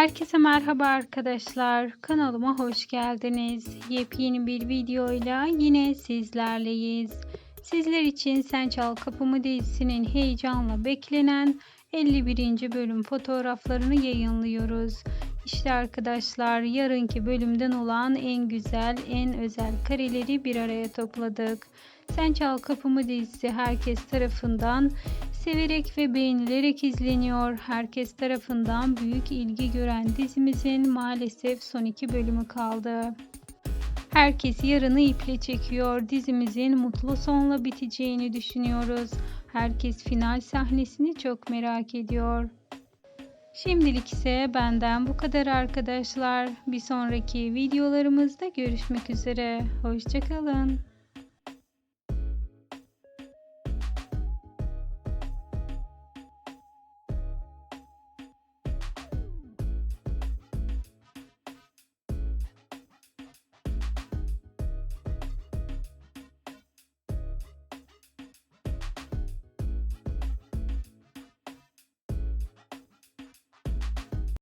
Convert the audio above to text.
Herkese merhaba arkadaşlar. Kanalıma hoş geldiniz. Yepyeni bir videoyla yine sizlerleyiz. Sizler için Sen Çal Kapımı dizisinin heyecanla beklenen 51. bölüm fotoğraflarını yayınlıyoruz. İşte arkadaşlar yarınki bölümden olan en güzel, en özel kareleri bir araya topladık. Sen Çal Kapımı dizisi herkes tarafından severek ve beğenilerek izleniyor. Herkes tarafından büyük ilgi gören dizimizin maalesef son iki bölümü kaldı. Herkes yarını iple çekiyor. Dizimizin mutlu sonla biteceğini düşünüyoruz. Herkes final sahnesini çok merak ediyor. Şimdilik ise benden bu kadar arkadaşlar. Bir sonraki videolarımızda görüşmek üzere. Hoşçakalın.